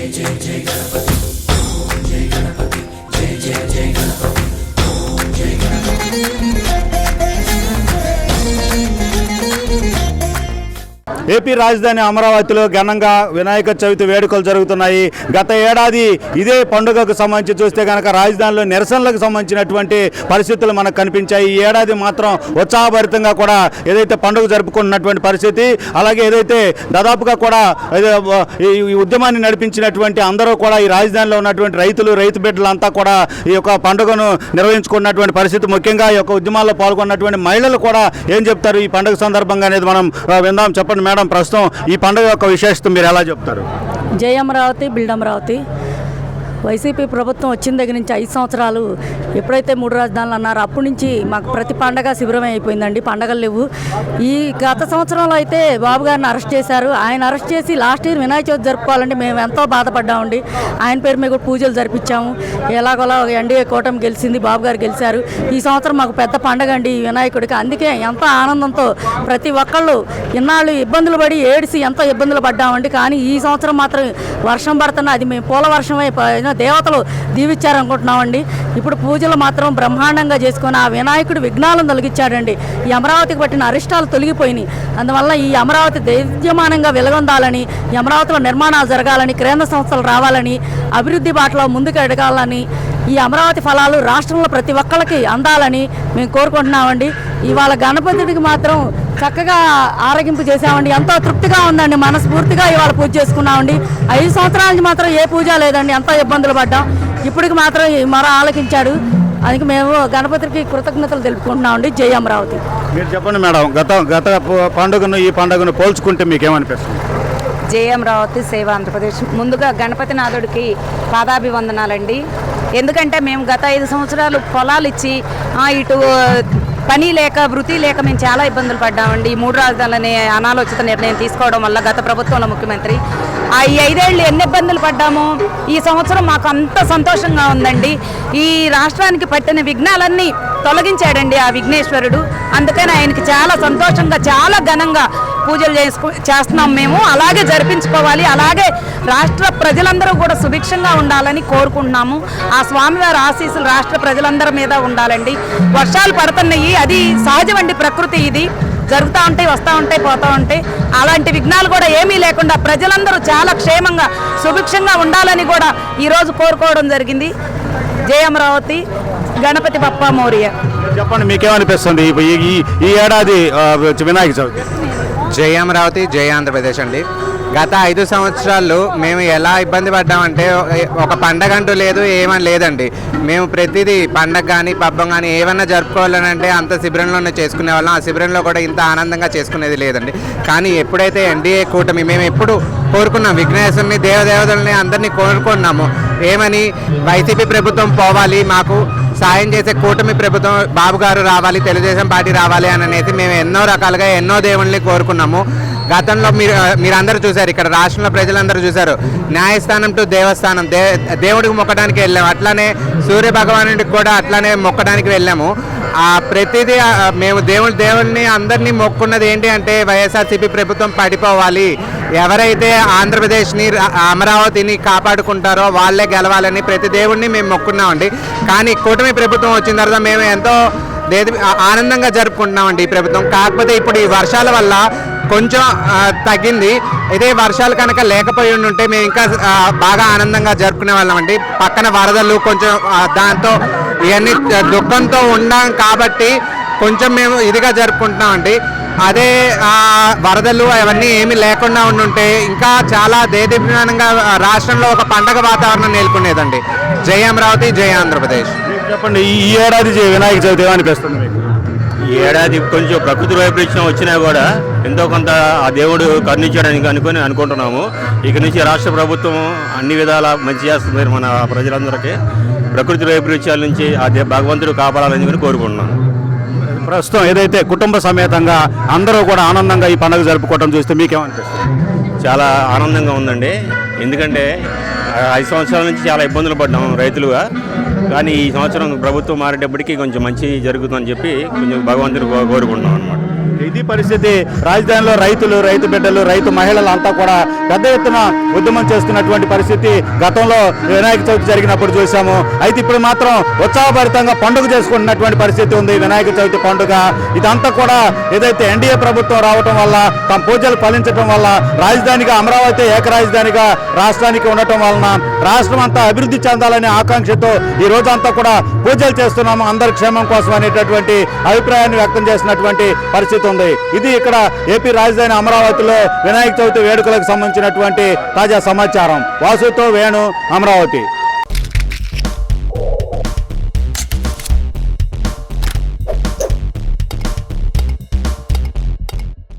జయ జయ జయ Ganapati AP రాజధాని అమరావతిలో ఘనంగా వినాయక చవితి వేడుకలు జరుగుతున్నాయి. గత ఏడాది ఇదే పండుగకు సంబంధించి చూస్తే కనుక రాజధానిలో నిరసనలకు సంబంధించినటువంటి పరిస్థితులు మనకు కనిపించాయి. ఈ ఏడాది మాత్రం ఉత్సాహభరితంగా కూడా ఏదైతే పండుగ జరుపుకున్నటువంటి పరిస్థితి అలాగే ఏదైతే దాదాపుగా కూడా ఈ ఉద్యమాన్ని నడిపించినటువంటి అందరూ కూడా ఈ రాజధానిలో ఉన్నటువంటి రైతులు రైతు బిడ్డలంతా కూడా ఈ యొక్క పండుగను నిర్వహించుకున్నటువంటి పరిస్థితి ముఖ్యంగా ఈ యొక్క ఉద్యమాల్లో పాల్గొన్నటువంటి మహిళలు కూడా ఏం చెప్తారు ఈ పండుగ సందర్భంగా అనేది మనం విందాం. చెప్పండి మేడం. ప్రస్తుతం ఈ పండుగ యొక్క విశేషత మీరు ఎలా చెప్తారు? జై అమరావతి బిల్డ్ అమరావతి వైసీపీ ప్రభుత్వం వచ్చిన దగ్గర నుంచి ఐదు సంవత్సరాలు ఎప్పుడైతే మూడు రాజధానులు అన్నారో అప్పటి నుంచి మాకు ప్రతి పండగ శిబిరమే అయిపోయిందండి. పండగలు లేవు. ఈ గత సంవత్సరంలో అయితే బాబు గారిని అరెస్ట్ చేశారు. ఆయన అరెస్ట్ చేసి లాస్ట్ ఇయర్ వినాయక చవితి జరుపుకోవాలంటే మేము ఎంతో బాధపడ్డామండి. ఆయన పేరు మీద కూడా పూజలు జరిపించాము. ఎలాగోలా ఎన్డీఏ కూటమి గెలిచింది బాబు గారు గెలిచారు. ఈ సంవత్సరం మాకు పెద్ద పండగ అండి ఈ వినాయకుడికి. అందుకే ఎంతో ఆనందంతో ప్రతి ఒక్కళ్ళు ఇన్నాళ్ళు ఇబ్బందులు పడి ఏడిసి ఎంతో ఇబ్బందులు పడ్డామండి. కానీ ఈ సంవత్సరం మాత్రం వర్షం పడుతున్నా అది మేము పూల వర్షమే ప- దేవతలు దీవిచ్చారనుకుంటున్నామండి ఇప్పుడు పూజలు మాత్రం బ్రహ్మాండంగా చేసుకొని ఆ వినాయకుడు విఘ్నాలను తొలగించాడండి. ఈ అమరావతికి పట్టిన అరిష్టాలు తొలగిపోయినాయి. అందువల్ల ఈ అమరావతి దైద్యమానంగా వెలుగొందాలని ఈ అమరావతిలో నిర్మాణాలు జరగాలని కేంద్ర సంస్థలు రావాలని అభివృద్ధి బాటలో ముందుకు ఎడగాలని ఈ అమరావతి ఫలాలు రాష్ట్రంలో ప్రతి ఒక్కరికి అందాలని మేము కోరుకుంటున్నామండి. ఇవాళ గణపతుడికి మాత్రం చక్కగా ఆరగింపు చేసామండి ఎంతో తృప్తిగా ఉందండి. మనస్ఫూర్తిగా ఇవాళ పూజ చేసుకున్నామండి. ఐదు సంవత్సరాల నుంచి మాత్రం ఏ పూజ లేదండి. ఎంతో ఇబ్బందులు పడ్డాం. ఇప్పటికి మాత్రం మర ఆలకించాడు. అందుకే మేము గణపతికి కృతజ్ఞతలు తెలుపుకుంటున్నామండి. జై అమరావతి. మీరు చెప్పండి మేడం. గత గత పండుగను ఈ పండుగను పోల్చుకుంటే మీకు ఏమనిపిస్తుంది జై అమరావతి సేవ ఆంధ్రప్రదేశ్. ముందుగా గణపతి నాథుడికి పాదాభివందనాలండి. ఎందుకంటే మేము గత ఐదు సంవత్సరాలు పొలాలు ఇచ్చి ఆ, ఇటు పని లేక వృత్తి లేక మేము చాలా ఇబ్బందులు పడ్డామండి. ఈ మూడు రాజధానులనే అనాలోచిత నిర్ణయం తీసుకోవడం వల్ల గత ప్రభుత్వంలో ముఖ్యమంత్రి. ఆ ఈ ఐదేళ్ళు ఎన్ని ఇబ్బందులు పడ్డామో ఈ సంవత్సరం మాకు అంత సంతోషంగా ఉందండి. ఈ రాష్ట్రానికి పట్టిన విఘ్నాలన్నీ తొలగించాడండి ఆ విఘ్నేశ్వరుడు. అందుకని ఆయనకి చాలా సంతోషంగా చాలా ఘనంగా పూజలు చేసుకు చేస్తున్నాం మేము. అలాగే జరిపించుకోవాలి. అలాగే రాష్ట్ర ప్రజలందరూ కూడా సుభిక్షంగా ఉండాలని కోరుకుంటున్నాము. ఆ స్వామివారి ఆశీస్సులు రాష్ట్ర ప్రజలందరి మీద ఉండాలండి. వర్షాలు పడుతున్నాయి. అది సహజమండి ప్రకృతి ఇది. జరుగుతూ ఉంటాయి వస్తూ ఉంటాయి పోతూ ఉంటాయి అలాంటి విఘ్నాలు కూడా ఏమీ లేకుండా ప్రజలందరూ చాలా క్షేమంగా సుభిక్షంగా ఉండాలని కూడా ఈరోజు కోరుకోవడం జరిగింది. జయ అమరావతి గణపతి బప్ప మౌర్య. చెప్పండి మీకేమనిపిస్తుంది? ఈ- ఈ- ఏడాది వినాయక చవితి. జై అమరావతి జై ఆంధ్రప్రదేశ్ అండి. గత ఐదు సంవత్సరాలు మేము ఎలా ఇబ్బంది పడ్డామంటే ఒక పండగ అంటూ లేదు ఏమని లేదండి. మేము ప్రతిదీ పండగ కానీ పబ్బం కానీ ఏమన్నా జరుపుకోవాలని అంటే అంత శిబిరంలోనే చేసుకునే వాళ్ళం. ఆ శిబిరంలో కూడా ఇంత ఆనందంగా చేసుకునేది లేదండి. కానీ ఎప్పుడైతే ఎన్డీఏ కూటమి మేము ఎప్పుడు కోరుకున్నాం విఘ్నేశ్వరుని దేవదేవతల్ని అందరినీ కోరుకున్నాము. ఏమని వైసీపీ ప్రభుత్వం పోవాలి మాకు సాయం చేసే కూటమి ప్రభుత్వం బాబు గారు రావాలి తెలుగుదేశం పార్టీ రావాలి అని అనేసి మేము ఎన్నో రకాలుగా ఎన్నో దేవుళ్ళని కోరుకున్నాము. గతంలో మీరు మీరందరూ చూశారు ఇక్కడ రాష్ట్రంలో ప్రజలందరూ చూశారు. న్యాయస్థానం టు దేవస్థానం దే దేవుడికి మొక్కడానికి వెళ్ళాము. అట్లానే సూర్య భగవానుడికి కూడా అట్లానే మొక్కడానికి వెళ్ళాము. ఆ ప్రతిదీ మేము దేవుడి దేవుడిని అందరినీ మొక్కున్నది ఏంటి అంటే వైఎస్ఆర్సీపీ ప్రభుత్వం పడిపోవాలి. ఎవరైతే ఆంధ్రప్రదేశ్ని అమరావతిని కాపాడుకుంటారో వాళ్ళే గెలవాలని ప్రతి దేవుడిని మేము మొక్కున్నామండి. కానీ కూటమి ప్రభుత్వం వచ్చిన తర్వాత మేము ఎంతో దేది ఆనందంగా జరుపుకుంటున్నామండి ఈ ప్రభుత్వం. కాకపోతే ఇప్పుడు ఈ వర్షాల వల్ల కొంచెం తగ్గింది. ఇదే వర్షాలు కనుక లేకపోయి ఉంటే మేము ఇంకా బాగా ఆనందంగా జరుపుకునే వాళ్ళం అండి. పక్కన వరదలు కొంచెం దాంతో ఇవన్నీ దుఃఖంతో ఉన్నాం కాబట్టి కొంచెం మేము ఇదిగా జరుపుకుంటున్నామండి అదే ఆ, వరదలు అవన్నీ ఏమీ లేకుండా ఉండుంటే ఇంకా చాలా దేదీప్యమానంగా రాష్ట్రంలో ఒక పండగ వాతావరణం నెలకొనేదండి. జై అమరావతి జై ఆంధ్రప్రదేశ్. చెప్పండి ఈ ఏడాది జే- వినాయక చవితి ఏమనిపిస్తుంది మీకు? ఈ ఏడాది కొంచెం ప్రకృతి వైపరీత్యం వచ్చినా కూడా ఎంతో కొంత ఆ దేవుడు కరుణించాడని అనుకుని అనుకుంటున్నాము. ఇక నుంచి రాష్ట్ర ప్రభుత్వం అన్ని విధాల మంచి చేస్తుంది మన ప్రజలందరికీ. ప్రకృతి వైపరీత్యాల నుంచి ఆ భగవంతుడు కాపాడాలని చెప్పి కోరుకుంటున్నాను. ప్రస్తుతం ఏదైతే కుటుంబ సమేతంగా అందరూ కూడా ఆనందంగా ఈ పండుగ జరుపుకోవడం చూస్తే మీకేమనిపిస్తుంది? చాలా ఆనందంగా ఉందండి. ఎందుకంటే ఐదు సంవత్సరాల నుంచి చాలా ఇబ్బందులు పడ్డాం రైతులుగా. కానీ ఈ సంవత్సరం ప్రభుత్వం మారేటప్పటికీ కొంచెం మంచి జరుగుతుందని చెప్పి కొంచెం భగవంతుడు కోరుకుంటున్నాం అనమాట ఇది పరిస్థితి. రాజధానిలో రైతులు రైతు బిడ్డలు రైతు మహిళలు అంతా కూడా పెద్ద ఎత్తున ఉద్యమం చేస్తున్నటువంటి పరిస్థితి గతంలో వినాయక చవితి జరిగినప్పుడు చూసాము అయితే ఇప్పుడు మాత్రం ఉత్సాహభరితంగా పండుగ చేసుకుంటున్నటువంటి పరిస్థితి ఉంది. వినాయక చవితి పండుగ. ఇదంతా కూడా ఏదైతే ఎన్డీఏ ప్రభుత్వం రావటం వల్ల తమ పూజలు ఫలించడం వల్ల రాజధానిగా అమరావతి ఏక రాజధానిగా రాష్ట్రానికి ఉండటం వలన రాష్ట్రం అంతా అభివృద్ధి చెందాలనే ఆకాంక్షతో ఈ రోజంతా కూడా పూజలు చేస్తున్నాము. అందరి క్షేమం కోసం అనేటటువంటి అభిప్రాయాన్ని వ్యక్తం చేసినటువంటి పరిస్థితి ఉంది. ఉంది. ఇది ఇక్కడ ఏపీ రాజధాని అమరావతిలో వినాయక చవితి వేడుకలకు సంబంధించినటువంటి తాజా సమాచారం. వాసుతో వేణు అమరావతి.